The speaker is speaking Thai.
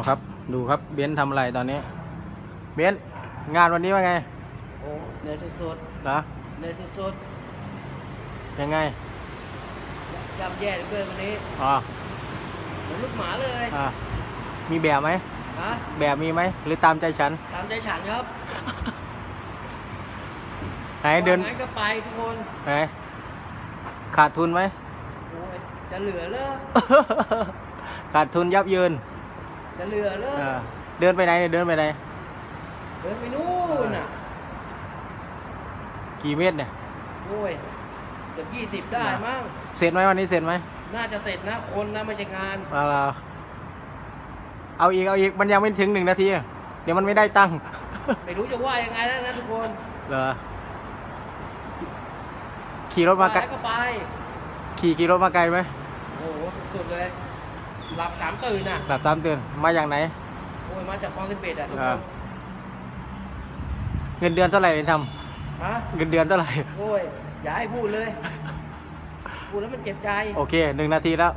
เอาครับ ดูครับเบนซ์ทำอะไรตอนนี้ เบนซ์งานวันนี้ว่าไงโอ้เหนื่อยสุดนะๆเหนื่อยสุดยังไงๆยำแย่เหลือเกินวันนี้อ๋อเหมือนลูกหมาเลยอ่ามีแบบไหมฮะแบบมีไหม หรือตามใจฉัน ตามใจฉันครับไหนเดิน ว่างั้นก็ไปทุกคนไหนขาดทุนไหม โอ้ยจะเหลือเลอขาดทุนยับเยิน จะเหลือเลอเออเดินไปไหนเนี่ยเดินไปไหน เดินไปนู่นน่ะ กี่เมตรเนี่ย โอ้ยเกือบยี่สิบได้มั้ง เสร็จไหมวันนี้เสร็จไหมน่าจะเสร็จนะ คนนะไม่ใช่งาน เอาละเอาอีกเอาอีกมันยังไม่ถึงหนึ่งนาทีอะเดี๋ยวมันไม่ได้ตังค์ ไม่รู้จะว่ายังไงแล้วนะทุกคนเหรอขี่รถมาไกลแล้วก็ไป ขี่ขี่รถมาไกลไหมโอ้โหสุดๆเลย หลับสามตื่นน่ะแบบตามเตือนมาอย่างไหน โอ้ยมาจากคลองสิบเอ็ดอะทุกอ่าคนเงินเดือนเท่าไหร่เองทฮะำเงินเดือนเท่าไหร่ โอ้ยอย่าให้พูดเลย พูดแล้วมันเจ็บใจ โอเคหนึ่งนาทีแล้ว